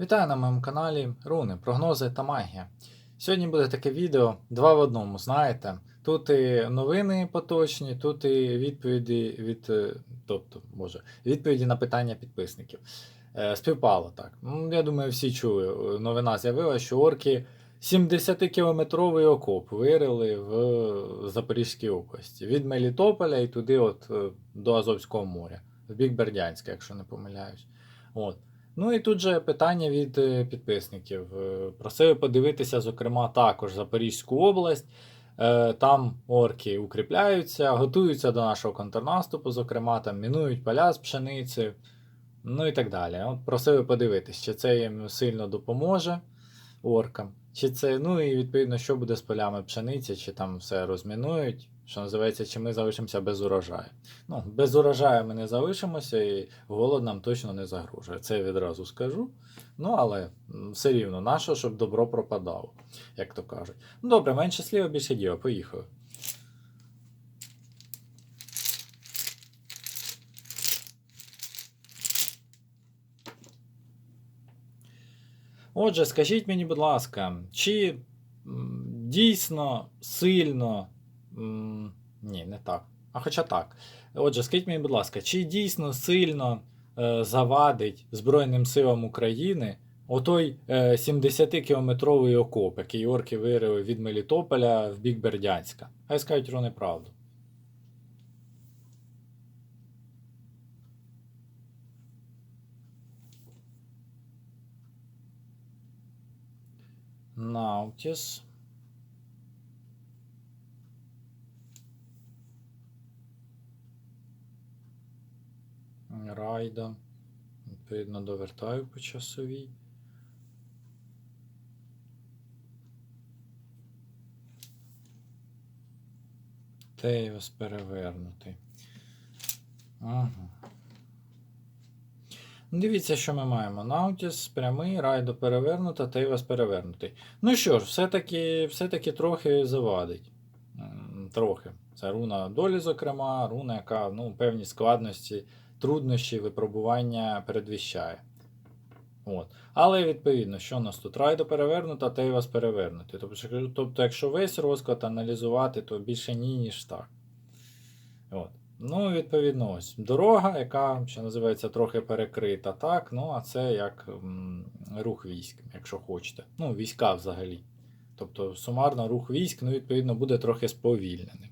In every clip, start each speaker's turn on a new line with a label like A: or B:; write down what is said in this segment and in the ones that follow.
A: Вітаю на моєму каналі Руни, прогнози та магія. Сьогодні буде таке відео два в одному, знаєте. Тут і новини поточні, тут і відповіді від, е, тобто, боже, відповіді на питання підписників. Е, співпало так. Ну, Я думаю, всі чули. Е, Новина з'явилася, що орки 70-кілометровий окоп вирили в Запорізькій області. Від Мелітополя і туди, от до Азовського моря, в бік Бердянська, якщо не помиляюсь. От. Ну і тут же питання від е, підписників. Е, Просили подивитися, зокрема, також Запорізьку область. Е, Там орки укріпляються, готуються до нашого контрнаступу, зокрема, там мінують поля з пшениці, ну і так далі. От просили подивитися, чи це їм сильно допоможе оркам, чи це, ну і відповідно, що буде з полями пшениці, чи там все розмінують. Що називається, чи ми залишимося без урожаю. Ну, без урожаю ми не залишимося, і голод нам точно не загрожує. Це я відразу скажу. Ну, але все рівно, нащо, щоб добро пропадало, як то кажуть. Ну, добре, менше слів, більше діла, поїхали. Отже, скажіть мені, будь ласка, чи дійсно сильно. Ні, не так. А хоча так. Отже, скажіть мені, будь ласка, чи дійсно сильно е, завадить Збройним силам України отой е, 70-кілометровий окоп, який орки вирили від Мелітополя в бік Бердянська? Хай скажуть про неправду. Наутіс. Райда. Відповідно, довертаю по часовій. Тейвас перевернутий. Ага. Дивіться, що ми маємо. Наутіс прямий, райдо перевернута, Тейвас перевернутий. Ну що ж, все-таки все-таки трохи завадить. Трохи. Це руна долі, зокрема, руна, яка ну, певні складності, труднощі, випробування передвіщає. От. Але відповідно, що у нас тут? Райдо перевернута, Тейвас перевернутий. Тобто, якщо- тобто, якщо весь розклад аналізувати, то більше ні, ніж так. От. Ну, відповідно, ось дорога, яка що називається трохи перекрита, так. Ну, а це як м, рух військ, якщо хочете. Ну, війська взагалі. Тобто, сумарно рух військ, ну, відповідно, буде трохи сповільненим.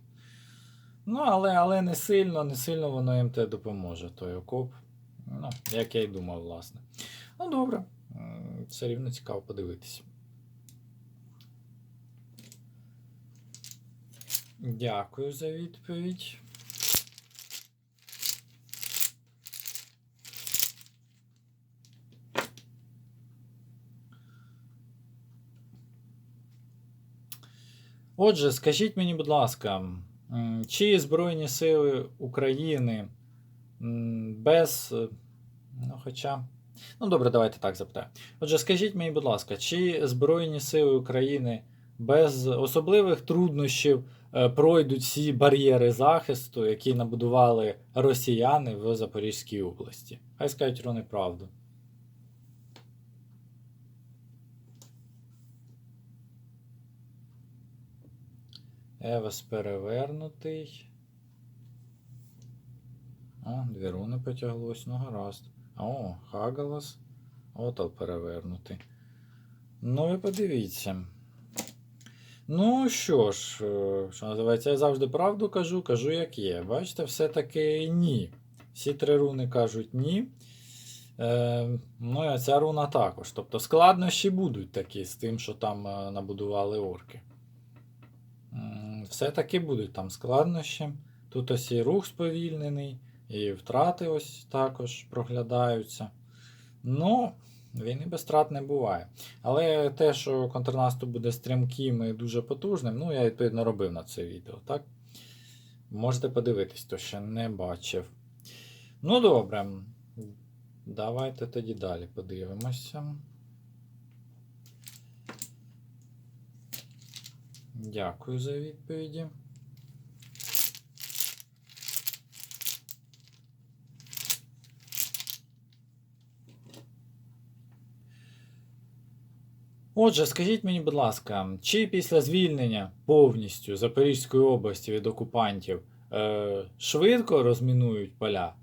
A: Ну, але, але не сильно, не сильно воно їм те допоможе, той окоп. Ну, як я й думав, власне. Ну, добре. Все рівно цікаво подивитися. Дякую за відповідь. Отже, скажіть мені, будь ласка, чи Збройні Сили України без. е, Ну, хоча. Ну, добре, давайте так запитаю. Отже, скажіть мені, будь ласка, чи Збройні Сили України без особливих труднощів е, пройдуть всі бар'єри захисту, які набудували росіяни в Запорізькій області? Хай скажуть вони правду. Евес перевернутий. О, дві руни потяглось, ну гаразд. О, Хагалас. Отал перевернутий. Ну, ви подивіться. Ну що ж, е, що називається, я завжди правду кажу, кажу, як є. Бачите, все-таки ні. Всі три руни кажуть ні. Е, ну і ця руна також. Тобто складнощі будуть такі з тим, що там е, набудували орки. Все-таки будуть там складнощі. Тут ось і рух сповільнений, і втрати ось також проглядаються. Ну, війни без втрат не буває. Але те, що контрнаступ буде стрімким і дуже потужним, ну, я відповідно робив на це відео, так? Можете подивитись, хто ще не бачив. Ну, добре. Давайте тоді далі подивимося. Дякую за відповіді. Отже, скажіть мені, будь ласка, чи після звільнення повністю Запорізької області від окупантів е, швидко розмінують поля?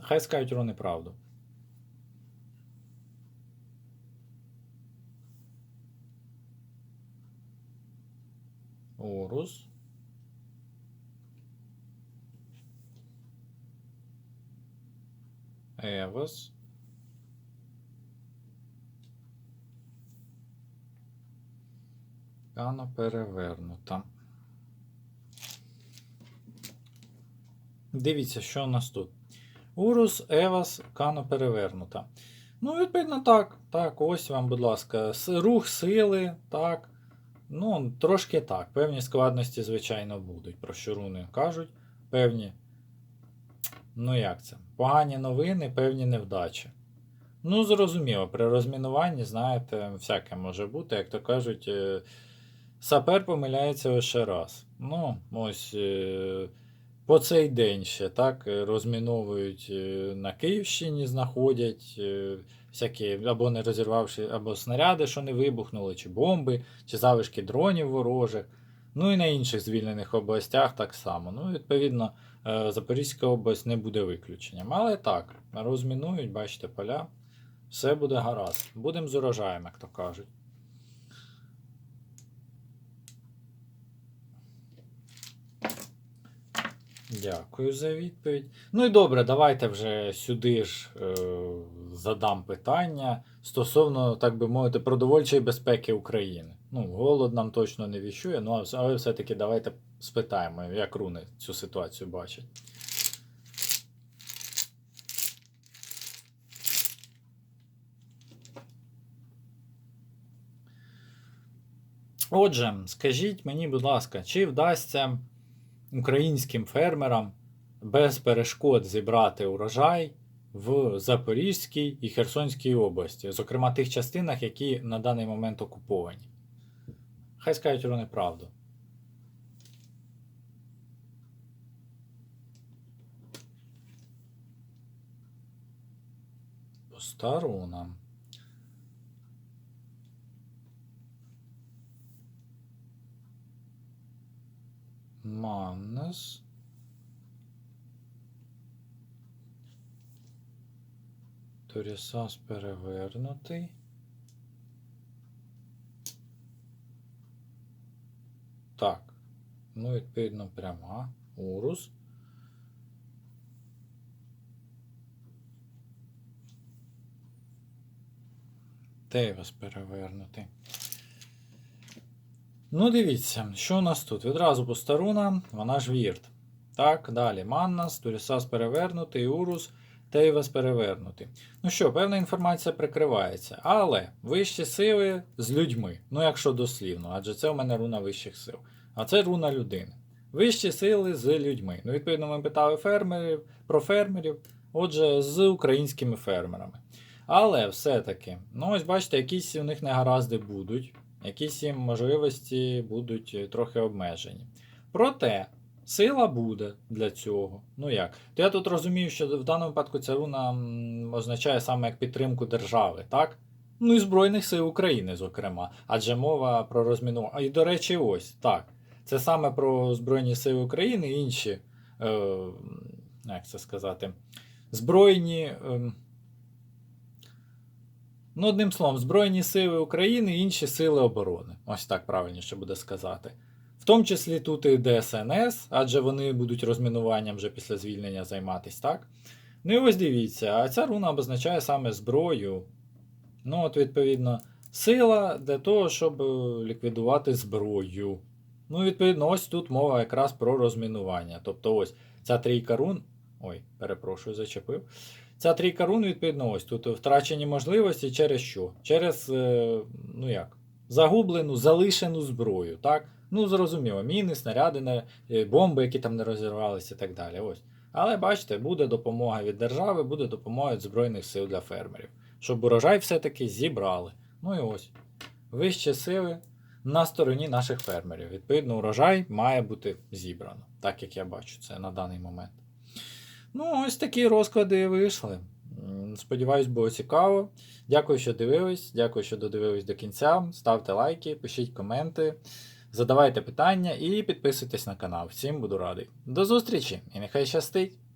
A: Хай скажуть вони правду. Орус. Евос. Кано перевернута. Дивіться, що у нас тут. Урус, Евас, Кано перевернута. Ну, відповідно, так. Так, ось вам, будь ласка, рух сили, так. Ну, трошки так. Певні складності, звичайно, будуть. Про що руни кажуть. Певні. Ну, як це? Погані новини, певні невдачі. Ну, зрозуміло, при розмінуванні, знаєте, всяке може бути, як то кажуть, е, сапер помиляється лише раз. Ну, ось е, по цей день ще так розміновують е, на Київщині, знаходять всякі або не розірвавши, або снаряди, що не вибухнули, чи бомби, чи залишки дронів ворожих. Ну і на інших звільнених областях так само. Ну, відповідно, е, Запорізька область не буде виключенням. Але так, розмінують, бачите, поля. Все буде гаразд. Будемо з урожаєм, як то кажуть. Дякую за відповідь. Ну і добре, давайте вже сюди ж е, задам питання стосовно, так би мовити, продовольчої безпеки України. Ну, голод нам точно не віщує, ну, але все-таки давайте спитаємо, як руни цю ситуацію бачать. Отже, скажіть мені, будь ласка, чи вдасться українським фермерам без перешкод зібрати урожай в Запорізькій і Херсонській області, зокрема тих частинах, які на даний момент окуповані? Хай скажуть вони правду. По старунам. Маннес. Торісас перевернутий. Так. Ну, відповідно, пряма. Урус. Тейвас перевернутий. Ну, дивіться, що у нас тут? Відразу постаруна, вона ж вірт. Так, далі. Маннас, Турісас перевернутий, Урус, Тейвас перевернутий. Ну що, певна інформація прикривається. Але вищі сили з людьми. Ну, якщо дослівно, адже це у мене руна вищих сил. А це руна людини. Вищі сили з людьми. Ну, відповідно, ми питали фермерів про фермерів, отже, з українськими фермерами. Але все-таки, ну ось бачите, якісь у них негаразди будуть якісь їм можливості будуть е, трохи обмежені. Проте, сила буде для цього. Ну як? То я тут розумію, що в даному випадку ця руна означає саме як підтримку держави, так? Ну і Збройних сил України, зокрема. Адже мова про розмінування. А і до речі, ось так. Це саме про Збройні Сили України і інші, е, як це сказати, збройні. Е, Ну, одним словом, Збройні Сили України і інші сили оборони. Ось так правильніше буде сказати. В тому числі тут і ДСНС, адже вони будуть розмінуванням вже після звільнення займатися, так? Ну і ось дивіться, а ця руна обозначає саме зброю. Ну, от, відповідно, сила для того, щоб е, ліквідувати зброю. Ну, відповідно, ось тут мова якраз про розмінування. Тобто, ось ця трійка рун. Ой, перепрошую, зачепив. Ця трійка рун, відповідно, ось тут втрачені можливості через що? Через, е, ну як, загублену, залишену зброю. так? Ну, зрозуміло, міни, снаряди, е, бомби, які там не розірвалися і так далі. Ось. Але бачите, буде допомога від держави, буде допомога від Збройних сил для фермерів. Щоб урожай все-таки зібрали. Ну і ось. Вищі сили на стороні наших фермерів. Відповідно, урожай має бути зібрано, так як я бачу це на даний момент. Ну, ось такі розклади вийшли. Сподіваюсь, було цікаво. Дякую, що дивились. Дякую, що додивились до кінця. Ставте лайки, пишіть коменти, задавайте питання і підписуйтесь на канал. Всім буду радий. До зустрічі і нехай щастить!